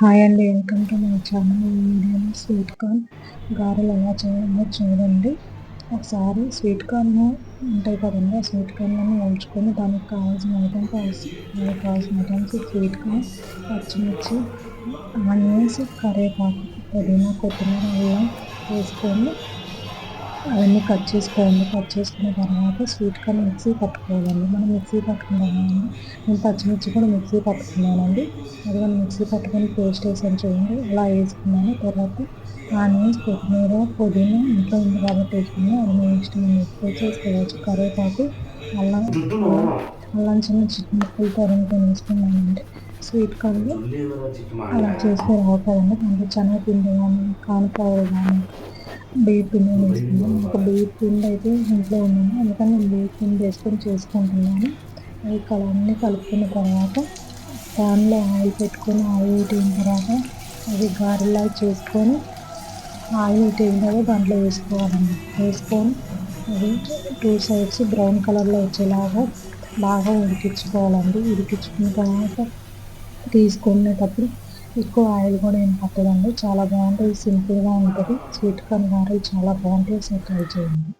Hi అండి welcome to my channel ఈ వీడియోలో స్వీట్ కార్న్ గారెలు ఎలా చేయాలో చూడండి. ఒకసారి స్వీట్ కార్న్ ఉంటాయి కదండి ఆ స్వీట్ కార్న్ ఉంచుకొని దానికి కావాల్సిన ఐటమ్స్ దానికి కావాల్సిన ఐటమ్స్ స్వీట్ కార్న్ పచ్చిమిర్చి ఆనియన్స్ కరివేపాకు పుదీనా కొత్తిమీర అల్లం వేసుకొని అవన్నీ కట్ చేసుకోండి కట్ చేసుకున్న తర్వాత స్వీట్ కార్న్ మిక్సీ పట్టుకోవాలండి. మనం మిక్సీ పట్టుకున్నామండి నేను పచ్చిమిర్చి కూడా మిక్సీ పట్టుకున్నానండి. అది మనం మిక్సీ పట్టుకొని పేస్ట్ వేసాను చూడండి. అలా వేసుకున్నాను. తర్వాత ఆనియన్స్ కొత్తిమీర పుదీనా ఇంట్లో ఉంది కాబట్టి వేసుకున్నాను. అది మీ ఇష్టం ఎక్కువ చేసుకోవచ్చు. కరివేపాకు అల్లం అల్లం చిన్న చిన్న ముక్కలు తరుగుకొని వేసుకున్నానండి. స్వీట్ కార్న్లు అలా చేస్తే రావుతుందండి దాంట్లో పిండి కానీ కాన్ఫ్లవర్ కానీ బియ్య పిండి వేసుకున్నాను. ఒక బియ్య పిండి అయితే ఇంట్లో ఉన్నాను. అందుకని నేను బియ్య పిండి వేసుకొని చేసుకుంటున్నాను. అవి అన్నీ కలుపుకున్న తర్వాత ప్యాన్లో ఆయిల్ పెట్టుకొని ఆయిల్ హీట్ తర్వాత అది గారెలా చేసుకొని ఆయిల్ హీట్ తర్వాత దాంట్లో వేసుకోవాలండి. వేసుకొని అది టూ సైడ్స్ బ్రౌన్ కలర్లో వచ్చేలాగా బాగా ఉడికించుకోవాలండి. ఉడికించుకున్న తర్వాత తీసుకునేటప్పుడు ఎక్కువ ఆయిల్ కూడా ఏం పట్టదండి. చాలా బాగుంటుంది. సింపుల్గా ఉంటుంది. స్వీట్ కార్న్ గారెలు చాలా బాగుంటాయి సో ట్రై చేయండి.